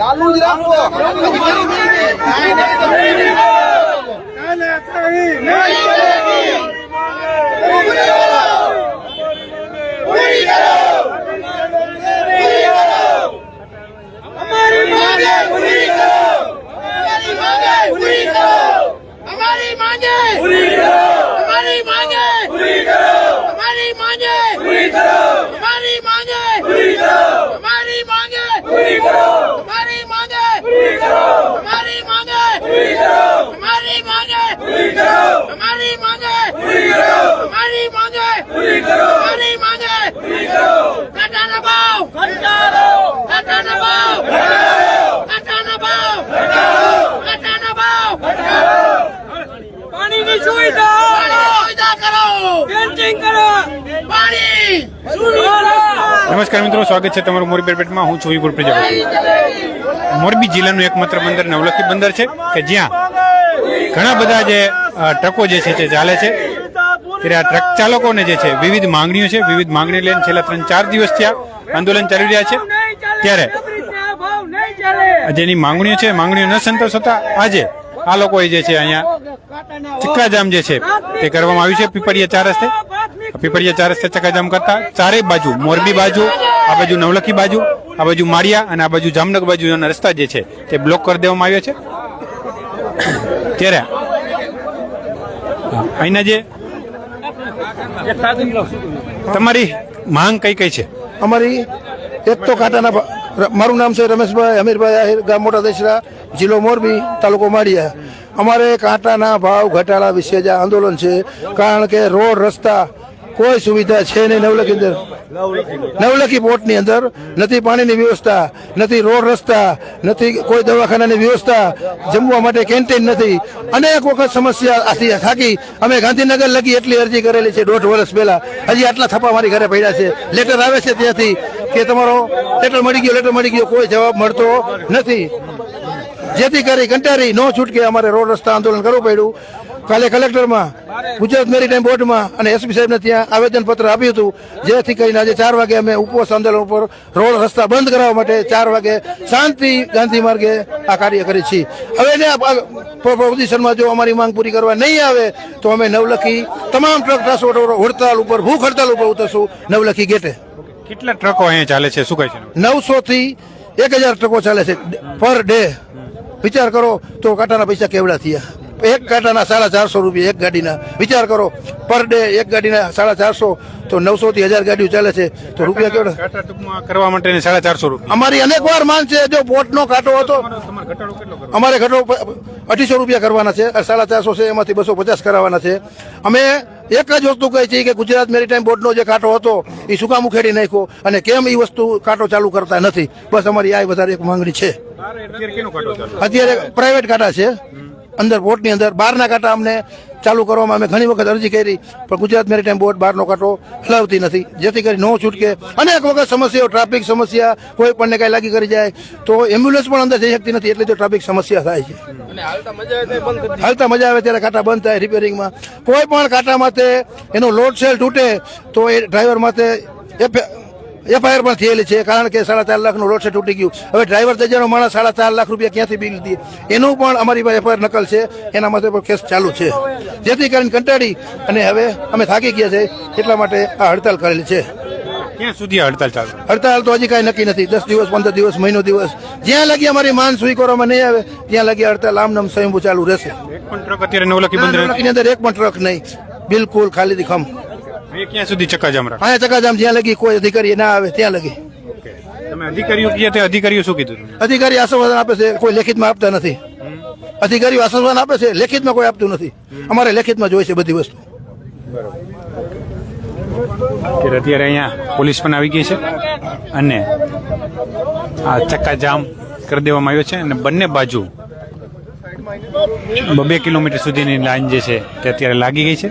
চালু রাখো पूरी करो हमारी मांगे पूरी અમારી માંગે પૂરી કરો અમારી માંગે પૂરી કરો અમારી માંગે. પૂરી કરો કાટા નબાવ ઘટાડો કાટા નબાવ ઘટાડો કાટા નબાવ ઘટાડો કાટા નબાવ ઘટાડો પાણીની સુવિધા સુવિધા કરો. પેન્ટિંગ કરો. પાણી નમસ્કાર મિત્રો સ્વાગત છે તમારું મોરબી પેટમાં. હું છું પ્રજા મોરબી જિલ્લાનું એકમાત્ર બંદર નવલખી બંદર છે કે જ્યાં ઘણા બધા જે ટ્રકો જે છે તે ચાલે છે. ત્યારે આ ટ્રક ચાલકોને જે છે, વિવિધ માંગણીઓ છે, વિવિધ માંગણી લઈને છેલ્લા ત્રણ ચાર દિવસ ત્યાં આંદોલન ચાલી રહ્યા છે. ત્યારે જેની માંગણીઓ છે, માંગણીઓ ન સંતોષ થતા આજે આ લોકોએ જે છે અહીંયા ચક્કાજામ જે છે, તે કરવામાં આવ્યું છે પીપળિયા ચાર રસ્તે. પીપળિયા ચાર રસ્તે ચક્કાજામ કરતા ચારેય બાજુ, મોરબી બાજુ, આ બાજુ નવલખી બાજુ, આ બાજુ માળિયા અને આ બાજુ જામનગર બાજુના રસ્તા જે છે, તે બ્લોક કરી દેવામાં આવ્યા છે. ત્યારે અહીંના જે તમારી માંગ કઈ કઈ છે? અમારી એક તો કાંટાના મારું નામ છે રમેશભાઈ, અમીરભાઈ, આહિર, ગામ મોટા દેશરા, જિલ્લો મોરબી, તાલુકો માળિયા. અમારે કાંટાના ભાવ ઘટાડા વિશે જે આંદોલન છે, કારણ કે રોડ, રસ્તા કોઈ સુવિધા છે નહીં નવલખી અંદર. નવલખી પોર્ટની અંદર નથી પાણીની વ્યવસ્થા, નથી રોડ રસ્તા, નથી કોઈ દવાખાનાની વ્યવસ્થા, જમવા માટે કેન્ટીન નથી. અનેક વખત સમસ્યા આથી થાકી. અમે ગાંધીનગર લગી એટલી અરજી કરેલી છે દોઢ વર્ષ પહેલા. હજી આટલા થપ્પા મારી ઘરે પડ્યા છે. લેટર આવે છે ત્યાંથી કે તમારો લેટર મળી ગયો, લેટર મળી ગયો, કોઈ જવાબ મળતો નથી. જેથી કરી કંટારી ન છૂટકે અમારે રોડ રસ્તા આંદોલન કરવું પડ્યું. કાલે કલેક્ટરમાં ગુજરાત મેરીટાઈમ બોર્ડમાં અને એસપી સાહેબને ત્યાં આવેદન પત્ર આપ્યું હતું. જેથી કરીને આજે ચાર વાગે અમે ઉપવાસ આંદોલન ઉપર રોડ રસ્તા બંધ કરાવવા માટે ચાર વાગે શાંતિ ગાંધી માર્ગે આ કાર્ય કરી છીએ. હવે ને પ્રદૂષણમાં જો અમારી માંગ પૂરી કરવા નહીં આવે તો અમે નવલખી તમામ ટ્રક ટ્રાન્સપોર્ટરો હડતાલ ઉપર ભૂખ હડતાલ ઉપર ઉતરશું નવલખી ગેટે. કેટલા ટ્રકો અહીંયા ચાલે છે? શું કહે છે? નવસો થી એક હજાર ટ્રકો ચાલે છે પર ડે. વિચાર કરો તો કાંટાના પૈસા કેવડા થયા? એક કાંટાના સાડા ચારસો રૂપિયા એક ગાડીના. વિચાર કરો પર ડે એક ગાડીના સાડા ચારસો તો નવસો થી હજાર ગાડીઓ ચાલે છે તો રૂપિયા કેવડા? કરવા માટે સાડા ચારસો રૂપિયા. અમારી અનેક વાર માંગ છે જો પોટનો કાંટો હતો અમારે ઘટાડો અઢીસો રૂપિયા કરવાના છે સાડા ચારસો છે એમાંથી બસો પચાસ કરાવવાના છે. અમે એક જ વસ્તુ કહે છે કે ગુજરાત મેરીટાઈમ બોર્ડનો જે કાંટો હતો એ સુકામ કામ ઉખેડી નાખ્યો અને કેમ એ વસ્તુ કાંટો ચાલુ કરતા નથી? બસ અમારી આ વધારે એક માંગણી છે. અત્યારે પ્રાઇવેટ કાંટા છે. અંદર બોટની અંદર બહારના કાંટા અમને ચાલુ કરવામાં અમે ઘણી વખત અરજી કરી પણ ગુજરાત મેરીટાઈમ બોર્ડ બહારનો કાંટો હલાવતી નથી. જેથી કરી નો છૂટકે અનેક વખત સમસ્યાઓ ટ્રાફિક સમસ્યા કોઈ પણને કાંઈ લાગી કરી જાય તો એમ્બ્યુલન્સ પણ અંદર જઈ શકતી નથી એટલે તો ટ્રાફિક સમસ્યા થાય છે. હાલતા મજા આવે ત્યારે કાંટા બંધ થાય રિપેરિંગમાં કોઈ પણ કાંટા માથે એનો લોડ સેલ તૂટે તો એ ડ્રાઈવર માથે એફઆઈઆર પણ થયેલી છે કારણ કે સાડા ચાર લાખનું રોડ છે તૂટી ગયું. હવે ડ્રાઈવર દજાનો માણસ સાડા ચાર લાખ રૂપિયા ક્યાંથી બિલ દે? એનું પણ અમારી પાસે એફઆઈઆર નકલ છે એના માટે પણ કેસ ચાલુ છે. જેથી કરીને કંટાળી અને હવે અમે થાકી ગયા છે એટલા માટે આ હડતાલ કરેલી છે. ક્યાં સુધી હડતાલ ચાલુ? હડતાલ તો હજી કાંઈ નક્કી નથી. દસ દિવસ પંદર દિવસ મહિનો દિવસ. જ્યાં લગી અમારી માન સ્વીકારવામાં નહીં આવે ત્યાં લગી હડતાલ આમનામ સ્વયંભૂ ચાલુ રહેશે. એક પણ ટ્રક અત્યારે નવલખી બંધ નવલખીની અંદર એક પણ ટ્રક નહીં. બિલકુલ ખાલી દીખમ એ ક્યાં સુધી ચકાજામ રાખે અહીંયા ચકાજામ જ્યાં લગી કોઈ અધિકારી ના આવે ત્યાં લગી. તમે અધિકારીઓ કહે તે અધિકારીઓ શું કીધું તમને? અધિકારી આશ્વાસન આપે છે કોઈ લેખિતમાં આપતા નથી. અધિકારીઓ આશ્વાસન આપે છે લેખિતમાં કોઈ આપતું નથી. અમારે લેખિતમાં જોઈએ છે બધી વસ્તુ. કે અત્યારે અહીંયા પોલીસ પણ આવી ગઈ છે અને આ ચક્કાજામ કરી દેવામાં આવ્યો છે અને બંને બાજુ બબે કિલોમીટર સુધીની લાઈન જે છે તે અત્યારે લાગી ગઈ છે.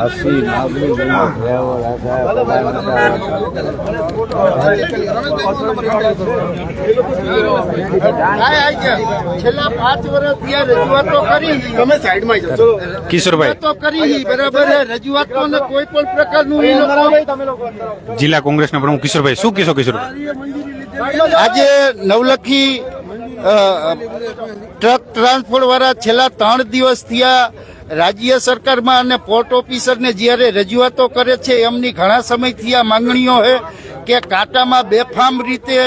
હસી નાગરી છેલ્લા પાંચ વર્ષ ત્યાં રજૂઆતો કરી કિશોરભાઈ તો કરી બરાબર રજૂઆતો ને કોઈ પ્રકારનું જિલ્લા કોંગ્રેસના પ્રમુખ કિશોરભાઈ. શું કિશો કિશોર આજે નવલખી ટ્રક ટ્રાન્સપોર્ટ વાળા છેલ્લા ત્રણ દિવસથી આ રાજ્ય સરકારમાં અને પોર્ટ ઓફિસરને જ્યારે રજૂઆતો કરે છે, એમની ઘણા સમયથી આ માંગણીઓ છે કે કાંટામાં બેફામ રીતે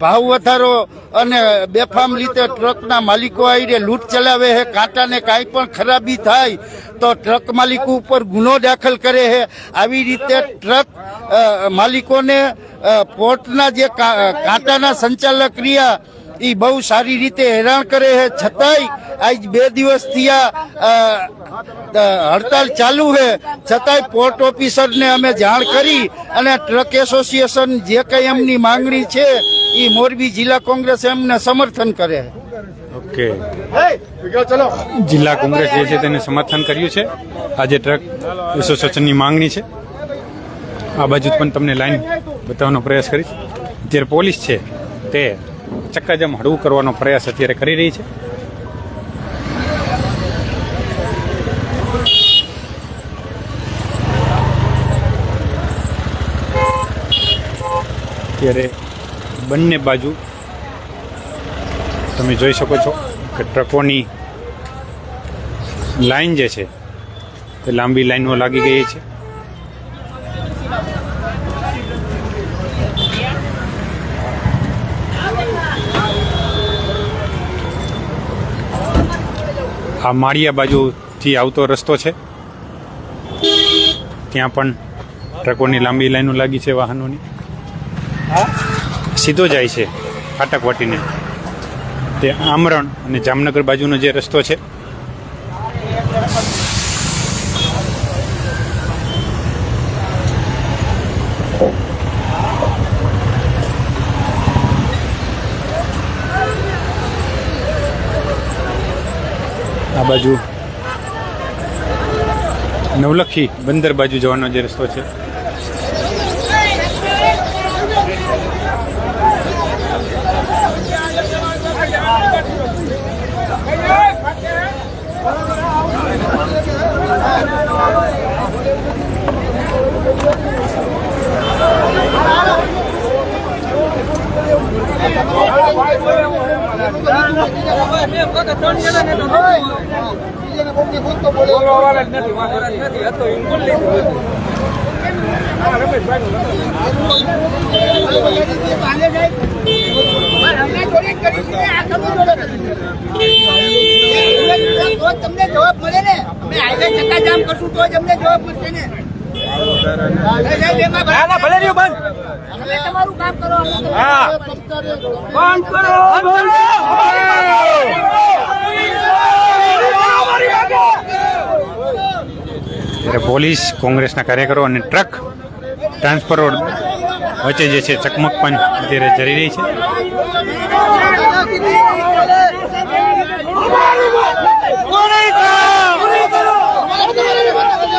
ભાવ વધારો અને બેફામ રીતે ટ્રકના માલિકો આવીને લૂંટ ચલાવે છે કાંટાને કાંઈ પણ ખરાબી થાય તો ટ્રક માલિકો ઉપર ગુનો દાખલ કરે છે આવી રીતે ટ્રક માલિકોને પોર્ટના જે કાંટાના સંચાલક રહ્યા એ બહુ સારી રીતે હેરાન કરે છે. છતાંય આજ બે દિવસથી આ હડતાલ ચાલુ છે. છતાંય પોર્ટ ઓફિસરને અમે જાણ કરી અને ટ્રક એસોસિએશન જે કંઈ એમની માંગણી છે એ મોરબી જિલ્લા કોંગ્રેસ એમને સમર્થન કરે છે. ઓકે. જિલ્લા કોંગ્રેસ જે છે તેને સમર્થન કર્યું છે. આજે ટ્રક એસોસિએશનની માંગણી છે. આ બાજુ પણ તમને લાઈન બતાવવાનો પ્રયાસ કરીશ. અત્યારે પોલીસ છે તે ચક્કાજામ હળવું કરવાનો પ્રયાસ અત્યારે કરી રહી છે. અત્યારે બંને બાજુ તમે જોઈ શકો છો કે ટ્રકોની લાઈન જે છે તે લાંબી લાઈનો લાગી ગઈ છે. આ માળિયા બાજુથી આવતો રસ્તો છે. ત્યાં પણ ટ્રકોની લાંબી લાઈનો લાગી છે વાહનોની. સીધો જાય છે ફાટક વાટીને તે આમરણ અને જામનગર બાજુનો જે રસ્તો છે બાજુ નવલખી બંદર બાજુ જવાનો જે રસ્તો છે. તમને જવાબ મળે ને? અમે હાઈવે ચક્કાજામ કરશું તો જ અમને જવાબ મળશે ને. પોલીસ કોંગ્રેસના કાર્યકરો અને ટ્રક ટ્રાન્સફર રોડ વચ્ચે જે છે ચકમક પણ અત્યારે જરી રહી છે.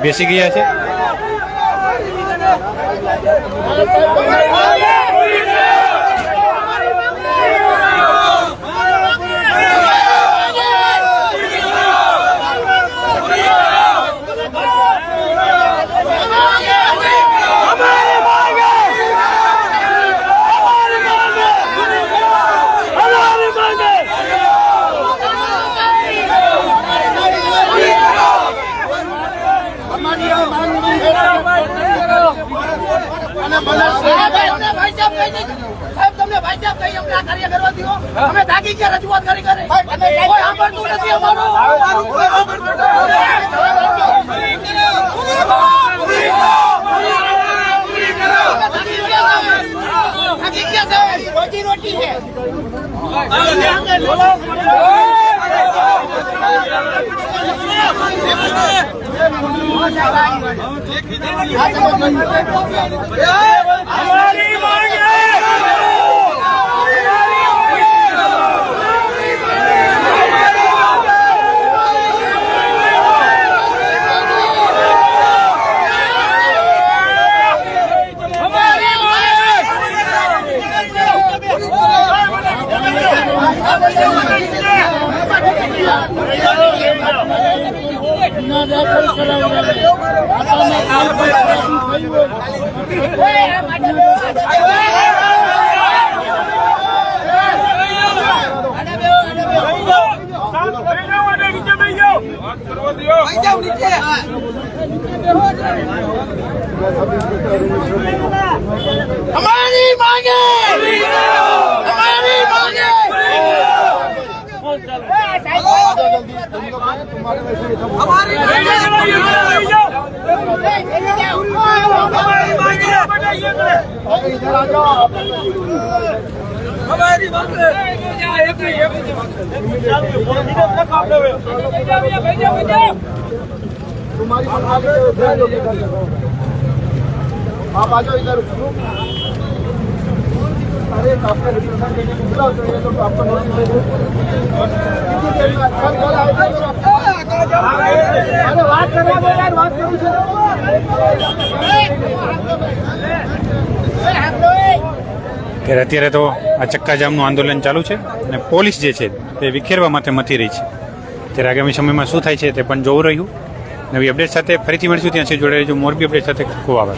અહીંયા બેસી ગયા સાહેબ તમને ભાઈ સાહેબ કઈ અમને આ કાર્ય કરવા દો અમે થાકી ગયા રજૂઆત કરી કરી કોઈ સાંભળતું નથી અમારું રોટી થાકી ગયા છે. માંગે અમારી માંગે અમારી માંગે અમારી आप आ जाओ इधर अरे आपका रिप्रेजेंटेटिव बुलाओ तो ये लोग आपका अरे बात करना यार बात ત્યારે અત્યારે તો આ ચક્કાજામનું આંદોલન ચાલુ છે અને પોલીસ જે છે તે વિખેરવા માટે મથી રહી છે. ત્યારે આગામી સમયમાં શું થાય છે તે પણ જોવું રહ્યું. નવી અપડેટ સાથે ફરીથી મળીશું. ત્યાં સુધી જોડાઈ રહેજો. મોરબી અપડેટ સાથે ખૂબ આભાર.